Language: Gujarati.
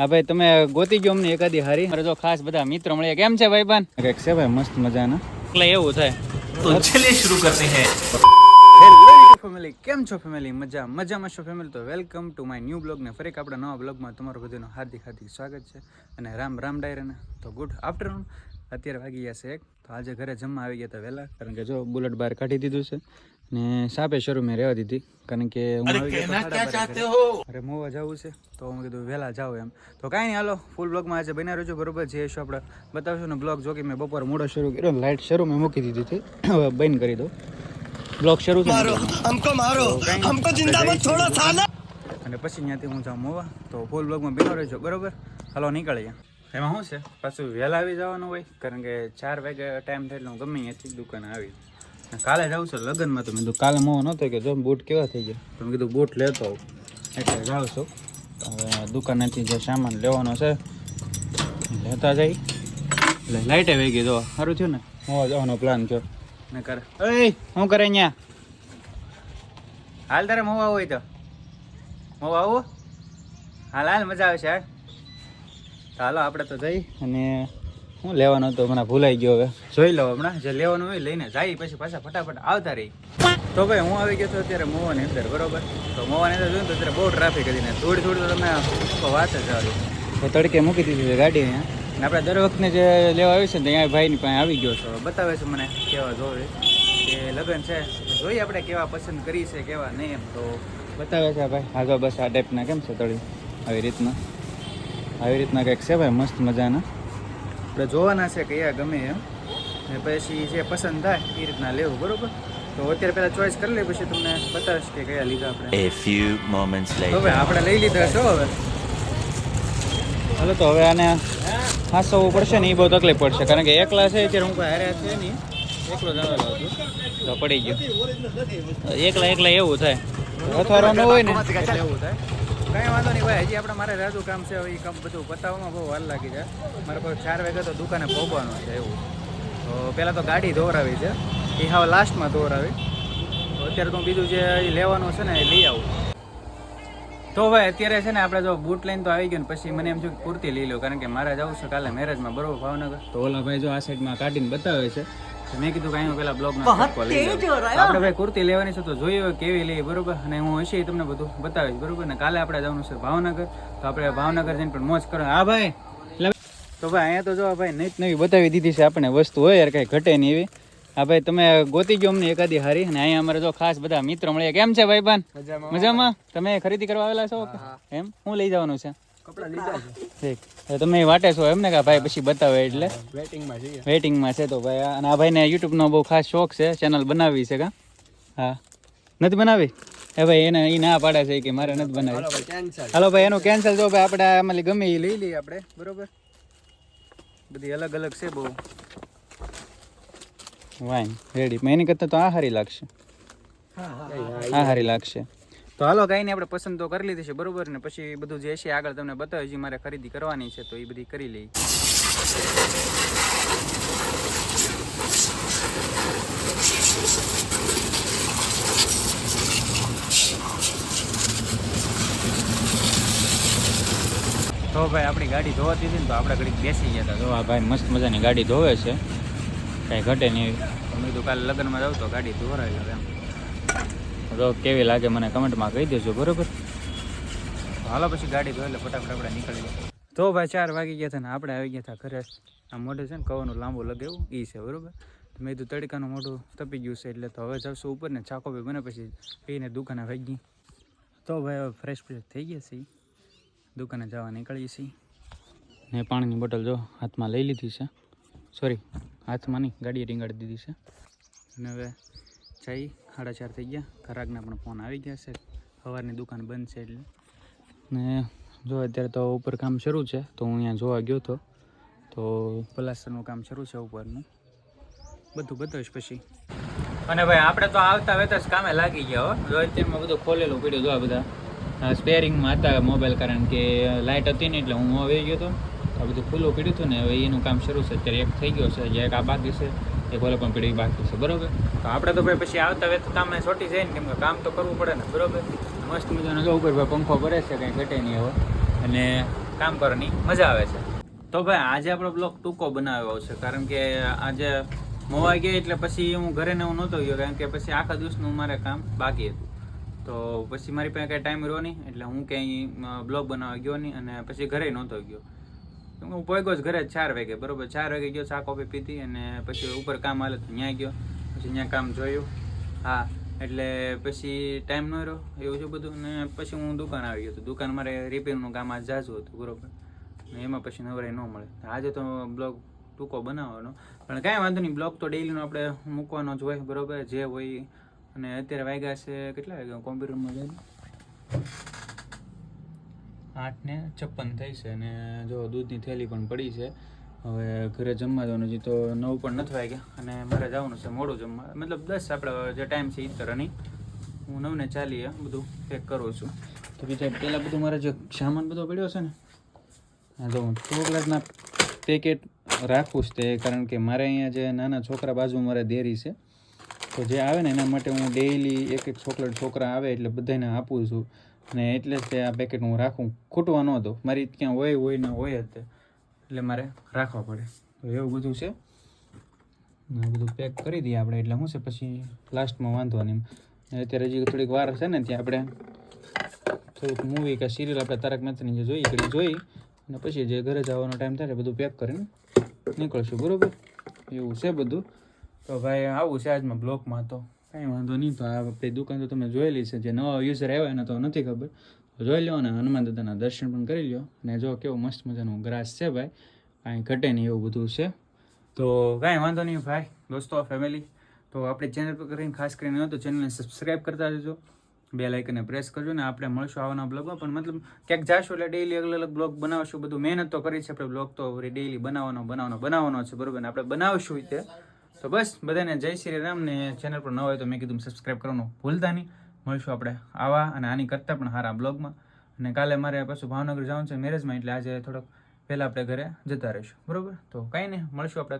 હા ભાઈ તમે ગોતી ગયો અમને એકાદી હારી. અરે જો ખાસ બધા મિત્રો મળ્યા કેમ છે ભાઈ બન કંઈક છે ભાઈ મસ્ત મજાના. એટલે એવું થાય. તો ચલે શરૂ કરતે હે. ફેમિલી કેમ છો ફેમિલી મજા મજામાં છો ફેમિલી તો welcome to my new blog ને ફરી આપણા નવા બ્લોગમાં તમારું બધાનું હાર્દિક હાર્દિક સ્વાગત છે. અને રામ રામ ડાયરેને. તો ગુડ આફ્ટરનૂન અત્યારે વાગી ગયા છે એક. તો આજે ઘરે જમવા આવી ગયા હતા વહેલા કારણ કે જો બુલેટ બહાર કાઢી દીધું છે. ને સાપે શરૂ મેં રહેવા દીધી કારણ કે હું અરે મોવા જવું છે તો હું કીધું વહેલા જાઉં એમ. તો કાંઈ નહીં હાલો ફૂલ બ્લોગમાં આજે બન્યા રજો બરોબર? જે શું આપણે બતાવશું. ને બ્લોગ જો કે મેં બપોર મોડો શરૂ કર્યો લાઇટ શરૂ મેં મૂકી દીધી હતી. હવે બંધ કરી દઉં. બ્લોગ શરૂ મારો હમકો મારો હમકો જિંદા અને પછી ત્યાંથી હું જાઉં મોવા તો ફૂલ બ્લોગમાં બેનો રહેજો બરોબર? હાલો નીકળીએ. એમાં શું છે? પાછું વહેલા આવી જવાનું હોય કારણ કે ચાર વાગે ટાઈમ થાય હું ગમે અહીંયાથી દુકાન આવી કાલે જાઉં છું લગ્નમાં તો મેં કીધું કાલે મોહ નહોતો કે જો બૂટ કેવા થઈ ગયા? તો મેં કીધું બૂટ લેતો આવું. એટલે જાઉં છું હવે દુકાનેથી જે સામાન લેવાનો છે લેતા જઈ. એટલે લાઇટે વહી ગઈ સારું થયું ને? મોવા જવાનો પ્લાન થયો. ને કરે એ શું કરે અહીંયા હાલ તારે મોવા હોય તો. મોવા આવું હાલ હાલ, મજા આવશે, હાલ. હાલો, આપણે તો જઈ અને શું લેવાનો હતો હમણાં ભૂલાઈ ગયો હવે. જોઈ લો હમણાં જે લેવાનું હોય લઈને જાય પછી પાછા ફટાફટ આવતા રહી. તો ભાઈ હું આવી ગયો તો અત્યારે મોવાની અંદર બરોબર? તો મોવાની અંદર જોયું તો અત્યારે બહુ ટ્રાફિક હતી ને થોડી થોડી તો તમે વાત જ આવી. તો તડકે મૂકી દીધી છે ગાડી અહીંયા આપણે દર વખતે જે લેવા આવ્યું છે ને ત્યાં ભાઈની પાસે આવી ગયો છો. બતાવે છે મને કેવા જોવે. કે લગ્ન છે જોઈએ આપણે કેવા પસંદ કરી છે કેવા નહીં એમ તો. બતાવે છે ભાઈ આગળ બસ આ ટાઈપના કેમ છે તળી આવી રીતના. આવી રીતના કંઈક છે ભાઈ મસ્ત મજાના. આપણે જોવાના છે કયા ગમે એમ. ને પછી જે પસંદ થાય એ રીતના લેવું બરોબર? તો અત્યારે પહેલાં ચોઈસ કરી લઈએ પછી તમને બતાવીશ કે કયા લીધા આપણે. A few moments later. હવે આપણે લઈ લીધા છો હવે? હાલો તો હવે આને હાસવવું પડશે ને એ બહુ તકલીફ પડશે. કારણ કે એકલા છે અત્યારે હું કોઈ હાર્યા છે નહીં. એકલો જ આવેલો હતો તો પડી ગયો. એકલા એકલા એવું થાય. અથવારવાનું હોય ને. એવું થાય. કાંઈ વાંધો નહીં ભાઈ, હજી આપણે મારે રાજુ કામ છે એ કામ બધું પતાવવામાં બહુ વાર લાગી જાય મારે પાસે ચાર વાગે તો દુકાને પહોંચવાનું છે એવું. તો પહેલાં તો ગાડી દોરાવી છે એ હવે લાસ્ટમાં દોરાવી. અત્યારે તો બીજું જે લેવાનું છે ને એ લઈ આવું. તો ભાઈ, અત્યારે છે ને આપણે જો બૂટ લઈને તો આવી ગયો ને, પછી મને એમ થયું કુર્તી લઈ લો કારણ કે મારે જવું છે કાલે મેરેજમાં બરોબર ભાવનગર. તો ઓલા ભાઈ જો આ સાઈડમાં કાઢીને બતાવે છે. મેં કીધું કે અહીં પેલા બ્લોગ આપણે ભાઈ કુર્તી લેવાની છે તો જોઈએ કેવી લઈએ બરોબર? અને હું હશે તમને બધું બતાવીશ બરોબર? ને કાલે આપણે જવાનું છે ભાવનગર. તો આપણે ભાવનગર જઈને પણ મોજ કરો હા ભાઈ. તો ભાઈ અહીંયા તો જો ભાઈ નવી નવી બતાવી દીધી છે આપણે વસ્તુ હોય યાર કાંઈ ઘટે નહીં એવી. હા ભાઈ તમે ગોતી ગયો અમને એકાદી હારી. અને અહીંયા અમારે જો ખાસ બધા મિત્રો મળ્યા. કેમ છે ભાઈ બાન મજામાં? તમે ખરીદી કરવા આવેલા છો? એમ? હું લઈ જવાનું છે? તમે વાટે છો એમને કે ભાઈ પછી બતાવે એટલે? વેટિંગમાં છે તો ભાઈ અને આ ભાઈને યુટ્યુબનો બહુ ખાસ શોખ છે ચેનલ બનાવી છે કા? હા. નથી બનાવી? એ ભાઈ એને એ ના પાડે છે કે મારે નથી બનાવી. હાલો ભાઈ એનું કેન્સલ જો ભાઈ આપણે આમાં ગમે એ લઈ લઈએ આપણે બરોબર? બધી અલગ અલગ છે બહુ. વાઈન રેડી એની કરતાં તો આ હારી લાગશે આ સારી લાગશે. તો હાલો નહીં આપણે પસંદ તો કરી લીધી છે, બરોબર? ને પછી બધું જે છે આગળ તમને બતાવ્યું છે મારે ખરીદી કરવાની છે, તો એ બધી કરી લઈ તો ભાઈ, આપણી ગાડી ધોવાતી હતી ને, તો આપણે ઘડીક બેસી ગયા હતા. જો આ ભાઈ મસ્ત મજાની ગાડી ધોવે છે. કાંઈ ઘટે નહીં. મેં કીધું કાલે લગ્નમાં જાઉં તો ગાડી ધોરાવી એમ. તો કેવી લાગે મને કમેન્ટમાં કહી દેજો બરોબર? હાલો પછી ગાડી ધોઈ એટલે ફટાફટ આપણે નીકળી તો ભાઈ ચાર વાગી ગયા હતા ને આપણે આવી ગયા હતા ઘરે. આ મોઢે છે ને કવાનું લાંબુ લગાવ્યું એ છે બરોબર? મેં કીધું તડકાનું મોઢું તપી ગયું છે એટલે તો હવે જશું ઉપર ને ચાકો બી બને પછી પીને દુકાને ગઈ. તો ભાઈ હવે ફ્રેશ ફ્રેશ થઈ ગયા છીએ. દુકાને જવા નીકળીએ છીએ. ને પાણીની બોટલ જો હાથમાં લઈ લીધી છે. સોરી હાથમાં નહીં ગાડીએ રીંગાડી દીધી છે. અને હવે ચાઈ, સાડા ચાર થઈ ગયા. ખરાકના પણ ફોન આવી ગયા છે. સવારની દુકાન બંધ છે એટલે. ને જો અત્યારે તો ઉપર કામ શરૂ છે, તો હું અહીંયા જોવા ગયો હતો. તો પ્લાસ્ટરનું કામ શરૂ છે ઉપરનું. બધું બતાવીશ પછી. અને ભાઈ, આપણે તો આવતા વેતા જ કામે લાગી ગયા હો. જો તેમાં બધું ખોલેલું પડ્યું જો આ બધા. સ્પેરિંગમાં હતા મોબાઈલ કારણ કે લાઇટ હતી ને એટલે હું આવી ગયો હતો આ બધું ખુલ્લું પીડ્યું હતું ને, હવે એનું કામ શરૂ છે. અત્યારે એક થઈ ગયો છે જે એક આ બાકી છે. એક ભલે પણ પીડી બાકી છે બરોબર? તો આપણે તો ભાઈ પછી આવતા વેત કામે છોટી જાય ને કેમ કે કામ તો કરવું પડે ને બરોબર? મસ્ત મજાનો જો ઉપર ભાઈ પંખો ભરે છે કંઈ ઘટે નહીં હવે. અને કામ કરવાની મજા આવે છે. તો ભાઈ આજે આપણો બ્લોગ ટૂંકો બનાવ્યો છે કારણ કે આજે મોવાઈ ગયા એટલે પછી હું ઘરે ને હું નહોતો ગયો કારણ કે પછી આખા દિવસનું મારે કામ બાકી હતું. તો પછી મારી પાસે કાંઈ ટાઈમ રહ્યો નહીં એટલે હું ક્યાંય બ્લોગ બનાવવા ગયો નહીં અને પછી ઘરે નહોતો ગયો. હું પહોંચ્યો જ ઘરે ચાર વાગે, બરોબર? ચાર વાગે ગયો, ચા, કોફી પીધી અને પછી ઉપર કામ હાલે તો ત્યાં ગયો. પછી ત્યાં કામ જોયું. હા, એટલે પછી ટાઈમ ન રહ્યો, એવું છે બધું. ને પછી હું દુકાન આવી ગયો તો દુકાન મારે રિપેરનું કામ આજ જાજું હતું, બરોબર? ને એમાં પછી નવરાઈ ન મળે. આજે તો બ્લોગ ટૂંકો બનાવવાનો. પણ કાંઈ વાંધો નહીં, બ્લોગ તો ડેઈલીનો આપણે મૂકવાનો જ હોય, બરોબર? જે હોય. અને અત્યારે વાગ્યા છે કેટલા વાગ્યા? કોમ્પ્યુટરમાં જાય આઠ ને છપ્પન થઈ છે અને જો દૂધની થેલી પણ પડી છે, હવે ઘરે જમવા જવાનું છે તો નવ પણ નથી વાગ્યા અને મારે જવાનું છે મોડું જમવા. મતલબ દસ આપણે જે ટાઈમ છે એ રનિંગ હું નવને ચાલીએ બધું પેક કરું છું. તો બીજા પહેલાં બધું મારે જે સામાન બધો પડ્યો છે ને હા તો હું ચોકલેટના પેકેટ રાખું છું તે, કારણ કે મારે અહીંયા જે નાના છોકરા બાજુ મારે દેરી છે. તો જે આવે ને એના માટે હું ડેઈલી એક એક ચોકલેટ છોકરા આવે એટલે બધાને આપું છું. અને એટલે જ તે આ પેકેટ હું રાખું. ખૂટવા ન દઉં. મારી ક્યાં હોય હોય ને હોય જ એટલે મારે રાખવા પડે. તો એવું બધું છે. ને બધું પેક કરી દઈએ આપણે. એટલે શું છે? પછી લાસ્ટમાં વાંધો નહીં અત્યારે હજી થોડીક વાર છે ને, ત્યાં આપણે થોડુંક મૂવી કે સિરિયલ આપણે તારક મહેતાની જે જોઈ કરી જોઈ. અને પછી જે ઘરે જવાનો ટાઈમ થાય ને બધું પેક કરીને નીકળશું. બરાબર? એવું છે બધું. તો ભાઈ, આવું છે આજમાં બ્લોકમાં તો. કાંઈ વાંધો નહીં, તો આ આપણી દુકાન તો તમે જોયેલી છે, જે નવા યુઝર આવ્યા એને તો નથી ખબર. જોઈ લો અને હનુમાન દાદાના દર્શન પણ કરી લો અને જો કેવો મસ્ત મજાનું ગ્રાસ છે ભાઈ, કાંઈ ઘટે નહીં એવું બધું છે. તો કાંઈ વાંધો નહીં ભાઈ, દોસ્તો ફેમિલી તો આપણે ચેનલ પર કરીને ખાસ કરીને તો ચેનલને સબસ્ક્રાઈબ કરતા જજો. બે લાઇકને પ્રેસ કરજો ને આપણે મળશું આવવાના બ્લોગમાં પણ મતલબ, ક્યાંક જાશું એટલે ડેઈલી અલગ અલગ બ્લોગ બનાવશું. બધું મહેનત તો કરી છે, આપણે બ્લોગ તો ડેઈલી બનાવવાનો બનાવવાનો બનાવવાનો છે, બરોબર ને? આપણે બનાવશું તે. તો બસ, બધાને જય શ્રી રામ ને ચેનલ પર ન હોય તો મેં કીધું સબસ્ક્રાઈબ કરવાનું ભૂલતા નહીં. મળશું આપણે આવા અને આની કરતાં પણ સારા બ્લોગમાં. અને કાલે મારે પાછું ભાવનગર જવાનું છે મેરેજમાં એટલે આજે થોડોક પહેલાં આપણે ઘરે જતા રહીશું. બરાબર? તો કાંઈ નહીં, મળશું આપણે.